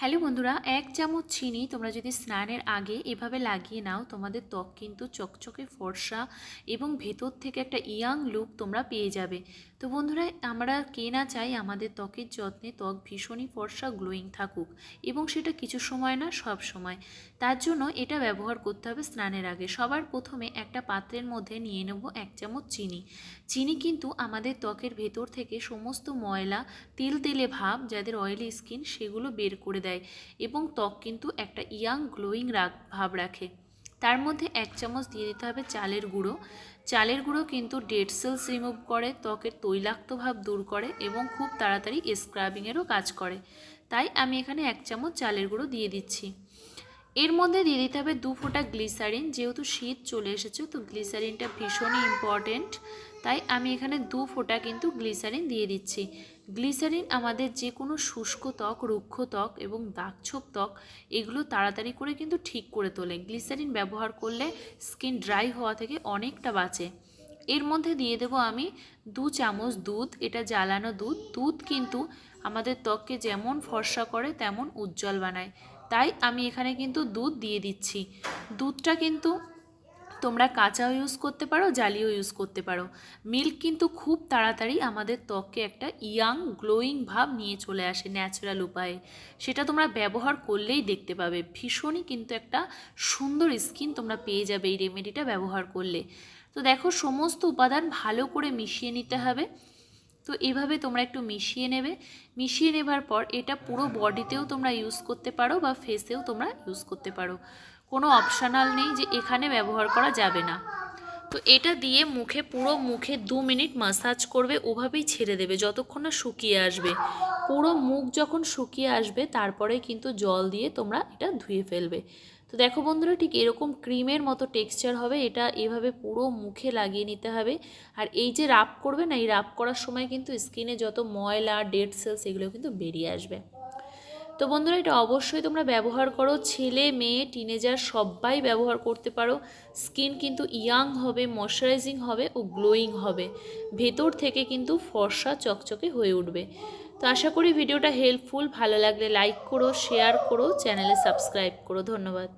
Hello বন্ধুরা, এক চামচ চিনি তোমরা যদি স্নানের আগে এভাবে লাগিয়ে নাও, তোমাদের ত্বক কিন্তু চকচকে ফর্সা এবং ভেতর থেকে একটা ইয়াং লুক তোমরা পেয়ে যাবে। তো বন্ধুরা, আমরা কে না চাই আমাদের ত্বকের যত্নে ত্বক ভীষণই ফর্সা, গ্লোয়িং থাকুক এবং সেটা কিছু সময় না, সব সময়। তার জন্য এটা ব্যবহার করতে হবে স্নানের আগে। সবার প্রথমে একটা পাত্রের মধ্যে নিয়ে নেব এক চামচ চিনি। চিনি কিন্তু আমাদের ত্বকের ভেতর থেকে সমস্ত ময়লা, তেল তেলে ভাব, যাদের অয়েলি স্কিন সেগুলো বের করে দেয় এবং ত্বক কিন্তু একটা ইয়াং গ্লোয়িং রাগ ভাব রাখে। তার মধ্যে এক চামচ দিয়ে দিতে হবে চালের গুঁড়ো। চালের গুঁড়ো কিন্তু ডেড সেলস রিমুভ করে, ত্বকের তৈলাক্ত ভাব দূর করে এবং খুব তাড়াতাড়ি স্ক্রাবিংয়েরও কাজ করে। তাই আমি এখানে এক চামচ চালের গুঁড়ো দিয়ে দিচ্ছি। এর মধ্যে দিয়ে দিতে হবে দু ফোঁটা গ্লিসারিন যেহেতু শীত চলে এসেছে, তো গ্লিসারিনটা ভীষণই ইম্পর্টেন্ট তাই আমি এখানে দু ফোঁটা কিন্তু গ্লিসারিন দিয়ে দিচ্ছি। গ্লিসারিন আমাদের যে কোনো শুষ্ক ত্বক, রুক্ষ ত্বক এবং দাগছোপ ত্বক, এগুলো তাড়াতাড়ি করে কিন্তু ঠিক করে তোলে। গ্লিসারিন ব্যবহার করলে স্কিন ড্রাই হওয়া থেকে অনেকটা বাঁচে। এর মধ্যে দিয়ে দেবো আমি দু চামচ দুধ, এটা জ্বালানো দুধ। দুধ কিন্তু আমাদের ত্বককে যেমন ফর্সা করে, তেমন উজ্জ্বল বানায়। তাই আমি এখানে কিন্তু দুধ দিয়ে দিচ্ছি। দুধটা কিন্তু তোমরা কাঁচাও ইউজ করতে পারো, জালিও ইউজ করতে পারো। মিল্ক কিন্তু খুব তাড়াতাড়ি আমাদের ত্বককে একটা ইয়াং গ্লোয়িং ভাব নিয়ে চলে আসে ন্যাচারাল উপায়ে। সেটা তোমরা ব্যবহার করলেই দেখতে পাবে। ভীষণই কিন্তু একটা সুন্দর স্কিন তোমরা পেয়ে যাবে এই রেমেডিটা ব্যবহার করলে। তো দেখো, সমস্ত উপাদান ভালো করে মিশিয়ে নিতে হবে। তো এভাবে তোমরা একটু মিশিয়ে নেবে। মিশিয়ে নেবার পর এটা পুরো বডিতেও তোমরা ইউজ করতে পারো বা ফেসেও তোমরা ইউজ করতে পারো। কোনো অপশানাল নেই যে এখানে ব্যবহার করা যাবে না। তো এটা দিয়ে মুখে পুরো মুখে দু মিনিট মাসাজ করবে, ওভাবেই ছেড়ে দেবে, যতক্ষণ না শুকিয়ে আসবে। পুরো মুখ যখন শুকিয়ে আসবে, তারপরে কিন্তু জল দিয়ে তোমরা এটা ধুয়ে ফেলবে। তো দেখো বন্ধুরা, ঠিক এরকম ক্রিমের মতো টেক্সচার হবে, এটা এভাবে পুরো মুখে লাগিয়ে নিতে হবে। আর এই যে রাব করবে না, এই রাব করার সময় কিন্তু স্কিনে যত ময়লা ডেড সেলস এগুলো কিন্তু বেরিয়ে আসবে। তো বন্ধুরা এটা অবশ্যই তোমরা ব্যবহার করো। ছেলে, মেয়ে টিনেজার সবাই ব্যবহার করতে পারো। স্কিন কিন্তু ইয়াং হবে ময়শ্চারাইজিং হবে ও গ্লোয়িং হবে। ভেতর থেকে কিন্তু ফর্সা চকচকে হয়ে উঠবে। তো আশা করি ভিডিওটা হেল্পফুল ভালো লাগলে লাইক করো শেয়ার করো চ্যানেলে সাবস্ক্রাইব করো। ধন্যবাদ।